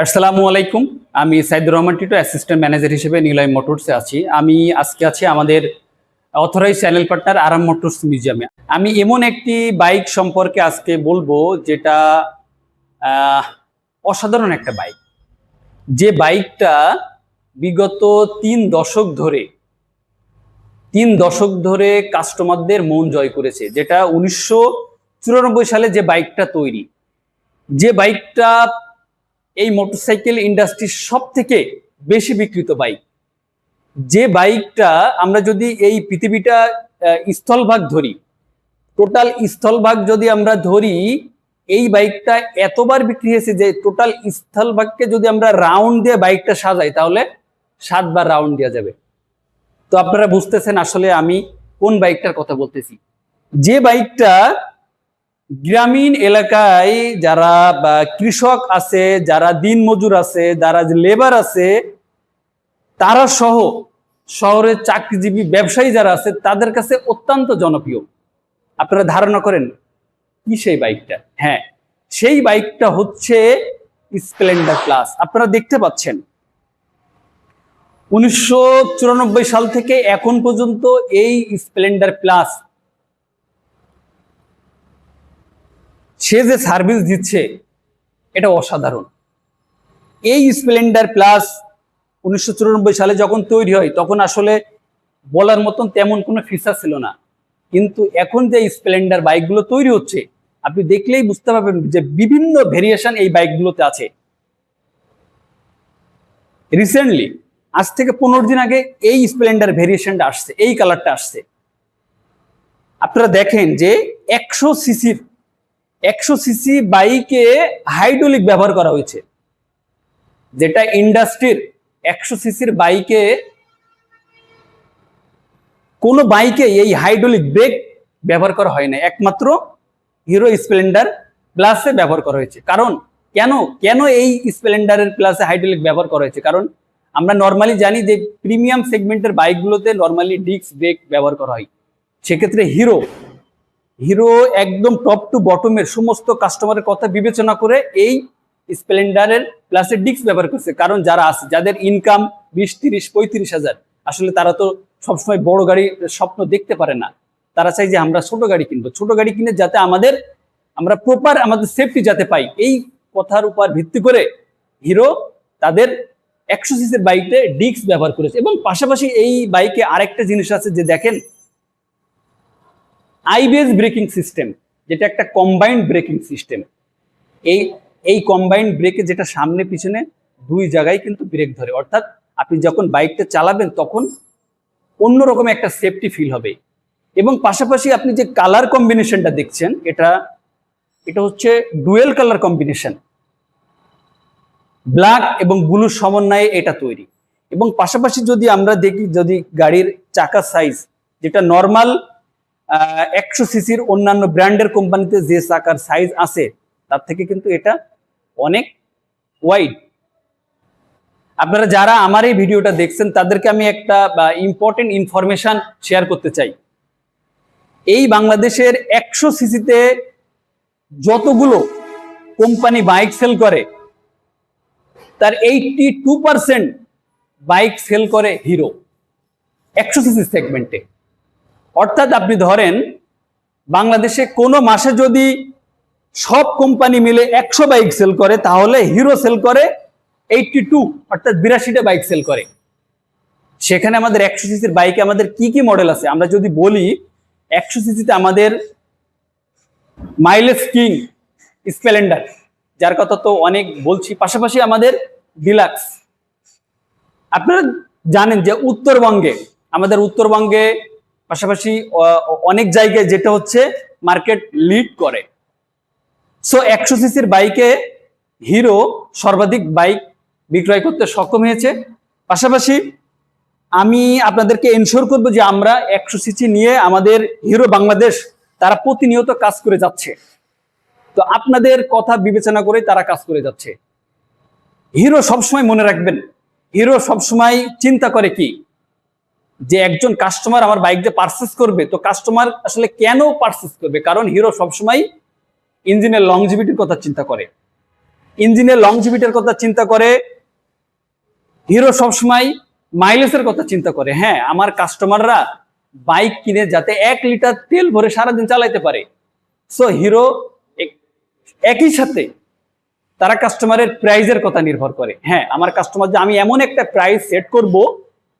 আসসালামু আলাইকুম। আমি সাইদুর রহমান টিটো অ্যাসিস্ট্যান্ট ম্যানেজার হিসেবে নিলয় মোটরসে আছি। আমি আজকে আছি আমাদের authorise channel partner Aram motors মিউজিয়ামে আমি এমন একটি বাইক সম্পর্কে আজকে বলব যেটা অসাধারণ একটা বাইক যে বাইকটা বিগত তিন দশক ধরে, তিন দশক ধরে কাস্টমারদের মন জয় করেছে, যেটা উনিশশো চুরানব্বই সালে যে বাইকটা তৈরি। যে বাইকটা এই মোটরসাইকেল ইন্ডাস্ট্রির সব থেকে বেশি বিক্রিত বাইক যে বাইকটা আমরা যদি এই পৃথিবীটা স্থলভাগ ধরি টোটাল স্থলভাগ যদি আমরা ধরি, এই বাইকটা এতবার বিক্রি হয়েছে যে টোটাল স্থলভাগকে যদি আমরা রাউন্ড দিয়ে বাইকটা সাজাই, তাহলে সাতবার রাউন্ড দেওয়া যাবে। তো আপনারা বুঝতেছেন আসলে আমি কোন বাইকটার কথা বলতেছি। যে বাইকটা গ্রামীণ এলাকায় যারা কৃষক আছে, যারা দিনমজুর আছে, যারা লেবার আছে, তারা সহ শহরের চাকরিজীবী ব্যবসায়ী যারা আছে, তাদের কাছে অত্যন্ত জনপ্রিয়। আপনারা ধারণা করেন, কি সেই বাইকটা হ্যাঁ সেই বাইকটা হচ্ছে স্প্লেন্ডার প্লাস আপনারা দেখতে পাচ্ছেন, উনিশশো চুরানব্বই সাল থেকে এখন পর্যন্ত এই স্প্লেন্ডার প্লাস সে যে সার্ভিস দিচ্ছে, এটা অসাধারণ। এই স্প্লেন্ডার প্লাস উনিশশো চুরানব্বই সালে যখন তৈরি হয়, তখন আসলে বলার মতন তেমন কোনো ফিচার ছিল না। কিন্তু এখন যে স্প্লেন্ডার বাইকগুলো তৈরি হচ্ছে, আপনি দেখলেই বুঝতে পারবেন যে বিভিন্ন ভেরিয়েশন এই বাইকগুলোতে আছে। রিসেন্টলি আজ থেকে পনেরো দিন আগে এই স্প্লেন্ডার ভেরিয়েশনটা আসছে, এই কালারটা আসছে। আপনারা দেখেন যে একশো সিসির একশো সিসি বাইকে হাইড্রোলিক ব্যবহার করা হয়েছে। যেটা ইন্ডাস্ট্রির একশো সিসির বাইকে, কোন বাইকে এই হাইড্রোলিক ব্রেক ব্যবহার করা হয় না একমাত্র হিরো স্প্লেন্ডার প্লাসে ব্যবহার করা হয়েছে। কারণ কেন কেন এই স্প্লেন্ডারের প্লাসে হাইড্রোলিক ব্যবহার করা হয়েছে? কারণ আমরা নর্মালি জানি যে প্রিমিয়াম সেগমেন্টের বাইকগুলোতে নর্মালি ডিস্ক ব্রেক ব্যবহার করা হয়। সেক্ষেত্রে হিরো হিরো একদম টপ টু বটমের সমস্ত কাস্টমারের কথা বিবেচনা করে এই স্প্লেন্ডারের প্লাসের ডিস্ক ব্যবহার করছে। কারণ যারা আছে, যাদের ইনকাম বিশ, তিরিশ, পঁয়ত্রিশ হাজার, আসলে তারা তো সবসময় বড় গাড়ি স্বপ্ন দেখতে পারে না। তারা চাই যে আমরা ছোট গাড়ি কিনবো। ছোট গাড়ি কিনে যাতে আমাদের, আমরা প্রপার আমাদের সেফটি যাতে পাই। এই কথার উপর ভিত্তি করে হিরো তাদের একশো সিসির বাইকে ডিস্ক ব্যবহার করেছে। এবং পাশাপাশি এই বাইকে আরেকটা জিনিস আছে যে দেখেন আইবিএস ব্রেকিং সিস্টেম, যেটা একটা কম্বাইন্ড ব্রেকিং সিস্টেম। এই এই কম্বাইন্ড ব্রেকে যেটা সামনে পিছনে দুই জায়গায় কিন্তু ব্রেক ধরে। অর্থাৎ আপনি যখন বাইকটা চালাবেন তখন অন্যরকম একটা সেফটি ফিল হবে। এবং পাশাপাশি আপনি যে কালার কম্বিনেশনটা দেখছেন, এটা এটা হচ্ছে ডুয়েল কালার কম্বিনেশন ব্ল্যাক এবং ব্লুর সমন্বয়ে এটা তৈরি। এবং পাশাপাশি যদি আমরা দেখি, যদি গাড়ির চাকা সাইজ যেটা নর্মাল একশো সিসির অন্যান্য ব্র্যান্ডের কোম্পানিতে যে চাকার সাইজ আছে, তার থেকে কিন্তু এটা অনেক ওয়াইড আপনারা যারা আমার এই ভিডিওটা দেখছেন, তাদেরকে আমি একটা ইম্পর্টেন্ট ইনফরমেশন শেয়ার করতে চাই। এই বাংলাদেশের একশো সিসিতে যতগুলো কোম্পানি বাইক সেল করে, তার eighty two percent bike sale করে হিরো একশো সিসি সেগমেন্টে অর্থাৎ আপনি ধরেন বাংলাদেশে কোনো মাসে যদি সব কোম্পানি মিলে একশো বাইক সেল করে, তাহলে হিরো সেল করে এইটটি টু অর্থাৎ বিরাশিটা বাইক সেল করে। সেখানে আমাদের একশো সিসির বাইকে আমাদের কি কি মডেল আছে? আমরা যদি বলি, একশো সিসিতে আমাদের মাইলেজ কিং স্প্লেন্ডার যার কথা তো অনেক বলছি। পাশাপাশি আমাদের ডিলাক্স আপনারা জানেন যে উত্তরবঙ্গে, আমাদের উত্তরবঙ্গে পাশাপাশি অনেক জায়গায় যেটা হচ্ছে মার্কেট লিড করে। সো একশো সিসির বাইকে হিরো সর্বাধিক বাইক বিক্রয় করতে সক্ষম হয়েছে। পাশাপাশি, আমি আপনাদেরকে এনশোর করব যে আমরা একশো সিসি নিয়ে আমাদের হিরো বাংলাদেশ, তারা প্রতিনিয়ত কাজ করে যাচ্ছে। তো আপনাদের কথা বিবেচনা করে তারা কাজ করে যাচ্ছে। হিরো সবসময় মনে রাখবেন। হিরো সবসময় চিন্তা করে কি? যে একজন কাস্টমার আমার বাইক দিয়ে পারচেস করবে, তো কাস্টমার আসলে কেন পারচেস করবে? কারণ হিরো সবসময় ইঞ্জিনের লংজিভিটির কথা চিন্তা করে। ইঞ্জিনের লংজিভিটির কথা চিন্তা করে হিরো সবসময় মাইলেজের কথা চিন্তা করে। হ্যাঁ আমার কাস্টমাররা বাইক কিনে যাতে এক লিটার তেল ভরে সারাদিন চালাইতে পারে। সো হিরো একই সাথে তারা কাস্টমারের প্রাইজের কথা নির্ভর করে। হ্যাঁ আমার কাস্টমার যে আমি এমন একটা প্রাইস সেট করব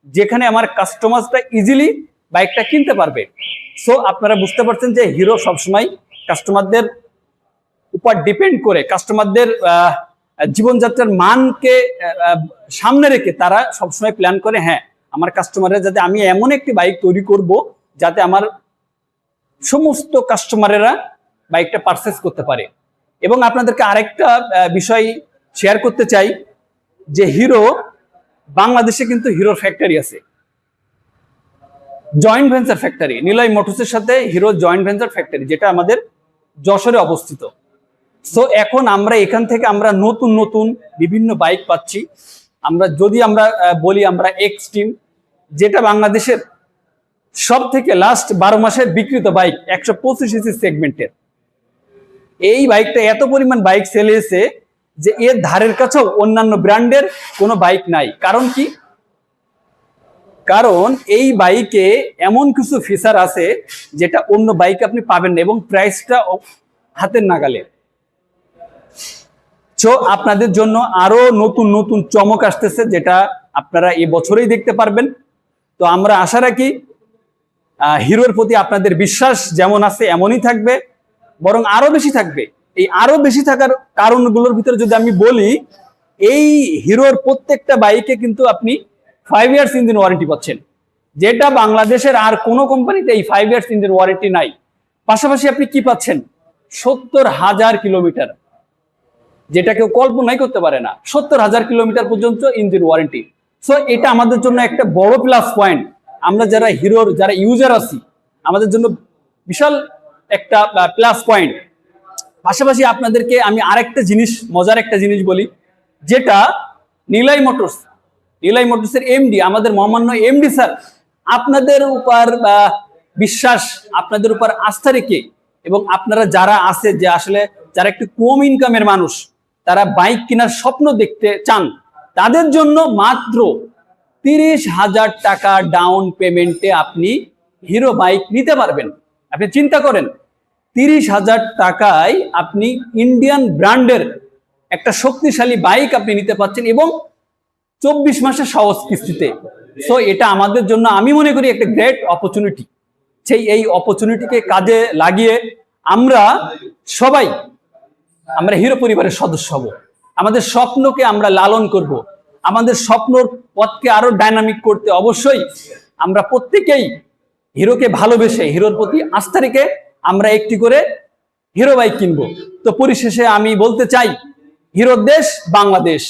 যেখানে আমার কাস্টমারটা ইজিলি বাইকটা কিনতে পারবে। সো আপনারা বুঝতে পারছেন যে হিরো সবসময় কাস্টমারদের উপর ডিপেন্ড করে কাস্টমারদের জীবনযাত্রার মানকে সামনে রেখে তারা সবসময় প্ল্যান করে হ্যাঁ আমার কাস্টমারের যাতে আমি এমন একটি বাইক তৈরি করব যাতে আমার সমস্ত কাস্টমারেরা বাইকটা পারচেস করতে পারে। এবং আপনাদেরকে আরেকটা বিষয় শেয়ার করতে চাই যে হিরো বাংলাদেশে কিন্তু হিরোর ফ্যাক্টরি আছে। জয়েন্ট ভেঞ্চার ফ্যাক্টরি নিলয় মোটরসের সাথে হিরো জয়েন্ট ভেঞ্চার ফ্যাক্টরি যেটা আমাদের যশোরে অবস্থিত। সো এখন আমরা এখান থেকে আমরা নতুন নতুন বিভিন্ন বাইক পাচ্ছি। আমরা যদি আমরা বলি আমরা এক্সট্রিম যেটা বাংলাদেশের সব থেকে লাস্ট বারো মাসের বিক্রিত বাইক একশো পঁচিশ সেগমেন্টের এই বাইকটা এত পরিমাণ বাইক সেল হয়েছে যে এর ধারের কাছেও অন্যান্য ব্র্যান্ডের কোনো বাইক নাই। কারণ কি? কারণ এই বাইকে এমন কিছু ফিচার আছে যেটা অন্য বাইকে আপনি পাবেন না এবং প্রাইসটা হাতের নাগালে। সো আপনাদের জন্য আরও নতুন নতুন চমক আসতেছে যেটা আপনারা এই বছরেই দেখতে পারবেন। তো আমরা আশা রাখি হিরোর প্রতি আপনাদের বিশ্বাস যেমন আছে, এমনই থাকবে, বরং আরও বেশি থাকবে। এই আরও বেশি থাকার কারণগুলোর ভিতরে যদি আমি বলি, এই হিরোর প্রত্যেকটা বাইকে কিন্তু আপনি ফাইভ ইয়ার্স ইঞ্জিন ওয়ারেন্টি পাচ্ছেন। যেটা বাংলাদেশের আর কোনো কোম্পানিতে এই ফাইভ ইয়ার্স ইঞ্জিন ওয়ারেন্টি নাই। পাশাপাশি আপনি কি পাচ্ছেন? সত্তর হাজার কিলোমিটার। যেটা কেউ কল্পনাই করতে পারে না। সত্তর হাজার কিলোমিটার পর্যন্ত ইঞ্জিন ওয়ারেন্টি সো এটা আমাদের জন্য একটা বড় প্লাস পয়েন্ট আমরা যারা হিরোর, যারা ইউজার আছি, আমাদের জন্য বিশাল একটা প্লাস পয়েন্ট পাশাপাশি আপনাদেরকে আমি আরেকটা জিনিস, মজার একটা জিনিস বলি, যেটা নিলাই মোটরস নিলাই মোটরসের এমডি আমাদের মহামান্য এমডি স্যার, আপনাদের উপর বিশ্বাস, আপনাদের উপর আস্থা রেখে এবং আপনারা যারা আছে, যে আসলে যারা একটু কম ইনকামের মানুষ, তারা বাইক কেনার স্বপ্ন দেখতে চান, তাদের জন্য মাত্র তিরিশ হাজার টাকা ডাউন পেমেন্টে আপনি হিরো বাইক নিতে পারবেন। আপনি চিন্তা করেন তিরিশ হাজার টাকায় আপনি ইন্ডিয়ান ব্র্যান্ডের একটা শক্তিশালী বাইক আপনি নিতে পারছেন এবং চব্বিশ মাসের সহজ কিস্তিতে। সো এটা আমাদের জন্য আমি মনে করি একটা গ্রেট অপরচুনিটি সেই এই অপরচুনিটিকে কাজে লাগিয়ে আমরা সবাই, আমরা হিরো পরিবারের সদস্য হব। আমাদের স্বপ্নকে আমরা লালন করব। আমাদের স্বপ্নর পথকে আরও ডাইনামিক করতে অবশ্যই আমরা প্রত্যেকেই হিরোকে ভালোবেসে, হিরোর প্রতি আস্থা রেখে আমরা একটি করে হিরো বাইক কিনবো। তো পরিশেষে আমি বলতে চাই হিরোর দেশ বাংলাদেশ।